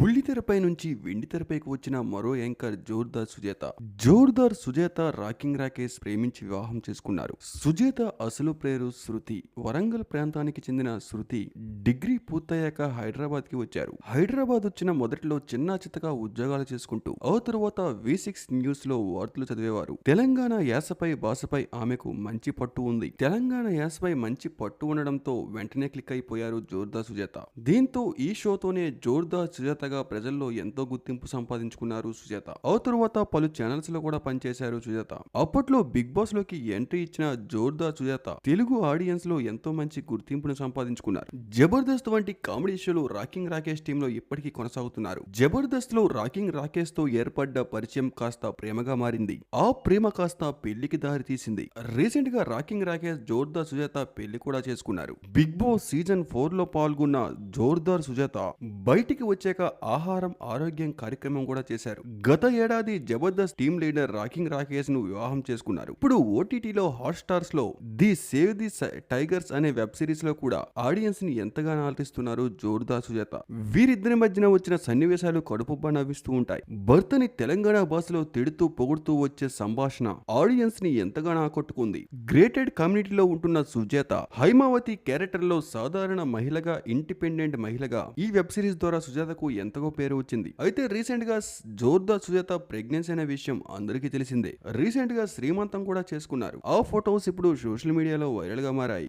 బుల్లితెరపై నుంచి వెండితెరపైకి వచ్చిన మరో యాంకర్ జోర్దార్ సుజేత. జోర్దార్ సుజేత రాకింగ్ రాకేష్ ప్రేమించి వివాహం చేసుకున్నారు. సుజేత అసలు ప్రేరు శృతి. వరంగల్ ప్రాంతానికి చెందిన శృతి డిగ్రీ పూర్తయ్యాక హైదరాబాద్కి వచ్చారు. హైదరాబాద్ వచ్చిన మొదట్లో చిన్న చిత్తగా ఉద్యోగాలు చేసుకుంటూ ఆ తరువాత వి సిక్స్ న్యూస్లో వార్తలు చదివేవారు. తెలంగాణ యాసపై భాషపై ఆమెకు మంచి పట్టు ఉంది. తెలంగాణ యాసపై మంచి పట్టు ఉండడంతో వెంటనే క్లిక్ అయిపోయారు జోర్దార్ సుజేత. దీంతో ఈ షోతోనే జోర్దార్ సుజాతగా ప్రజల్లో ఎంతో గుర్తింపు సంపాదించుకున్నారు సుజాత. ఆ తరువాత పలు ఛానల్స్లో కూడా పనిచేశారు సుజాత. అప్పట్లో బిగ్ బాస్లోకి ఎంట్రీ ఇచ్చిన జోర్దార్ సుజాత తెలుగు ఆడియన్స్లో ఎంతో మంచి గుర్తింపును సంపాదించుకున్నారు. జబర్దస్త్ వంటి కామెడీ షోలు రాకింగ్ రాకేష్ టీమ్లో ఇప్పటికీ కొనసాగుతున్నారు. జబర్దస్త్లో రాకింగ్ రాకేష్తో ఏర్పడ్డ పరిచయం కాస్త ప్రేమగా మారింది. ఆ ప్రేమ కాస్త పెళ్ళికి దారి తీసింది రీసెంట్గా రాకింగ్ రాకేష్ జోర్దార్ సుజాత పెళ్ళి కూడా చేసుకున్నారు. బిగ్ బాస్ సీజన్ ఫోర్లో పాల్గొన్న జోర్దార్ సుజాత బయటికి వచ్చాక ఆహారం ఆరోగ్యం కార్యక్రమం కూడా చేశారు. గత ఏడాది జబర్దస్త్ టీమ్ లీడర్ రాకింగ్ రాకేష్ను వివాహం చేసుకున్నారు. ఇప్పుడు ఓటీటీలో హాట్ స్టార్స్లో ది సేవ్ ది టైగర్స్ అనే వెబ్ సిరీస్లో కూడా ఆడియన్స్ని ఎంతగానో ఆలరిస్తున్నారు జోర్దార్ సుజాత. వీరిద్దరి మధ్యన వచ్చిన సన్నివేశాలు కడుపుబ్బా నవ్విస్తూ ఉంటాయి. భర్తని తెలంగాణ భాషలో తిడుతూ పొగుడుతూ వచ్చే సంభాషణ ఆడియన్స్ని ఎంతగానో ఆకట్టుకుంది. గ్రేటెడ్ కమ్యూనిటీలో ఉంటున్న సుజాత హైమావతి క్యారెక్టర్లో సాధారణ మహిళగా ఇండిపెండెంట్ మహిళగా ఈ వెబ్ సిరీస్ ద్వారా సుజాతకు ఎంతగో పేరు వచ్చింది. అయితే రీసెంట్గా జోర్దా సుజాత ప్రెగ్నెన్సీ అనే విషయం అందరికీ తెలిసిందే. రీసెంట్గా శ్రీమంతం కూడా చేసుకున్నారు. ఆ ఫొటోస్ ఇప్పుడు సోషల్ మీడియాలో వైరల్గా మారాయి.